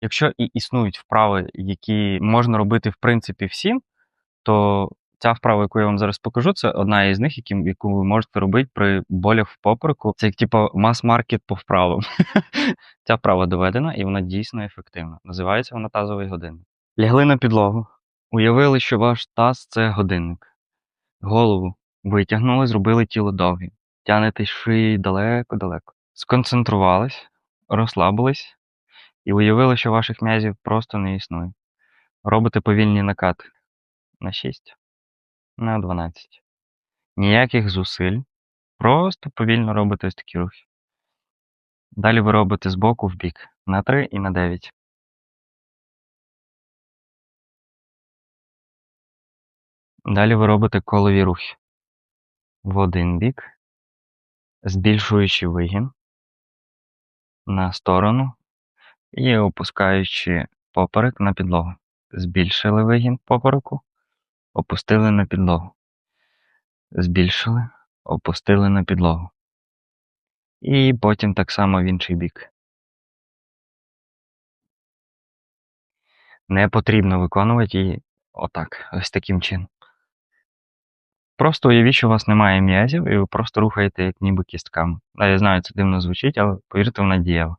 Якщо і існують вправи, які можна робити в принципі всім, то ця вправа, яку я вам зараз покажу, це одна із них, яку ви можете робити при болях в попереку. Це як типу мас-маркет по вправам. Ця вправа доведена і вона дійсно ефективна. Називається вона тазовий годинник. Лягли на підлогу, уявили, що ваш таз це годинник. Голову витягнули, зробили тіло довгим. Тянете шиї далеко-далеко. Сконцентрувались, розслабились і уявили, що ваших м'язів просто не існує. Робите повільні накати на 6, на 12. Ніяких зусиль. Просто повільно робите ось такі рухи. Далі ви робите з боку в бік на 3 і на 9. Далі ви робите колові рухи в один бік, збільшуючи вигін на сторону і опускаючи поперек на підлогу. Збільшили вигін попереку, опустили на підлогу. Збільшили, опустили на підлогу. І потім так само в інший бік. Не потрібно виконувати її отак, ось таким чином. Просто уявіть, що у вас немає м'язів, і ви просто рухаєте як ніби кістками. Я знаю, це дивно звучить, але повірте, вона дієва.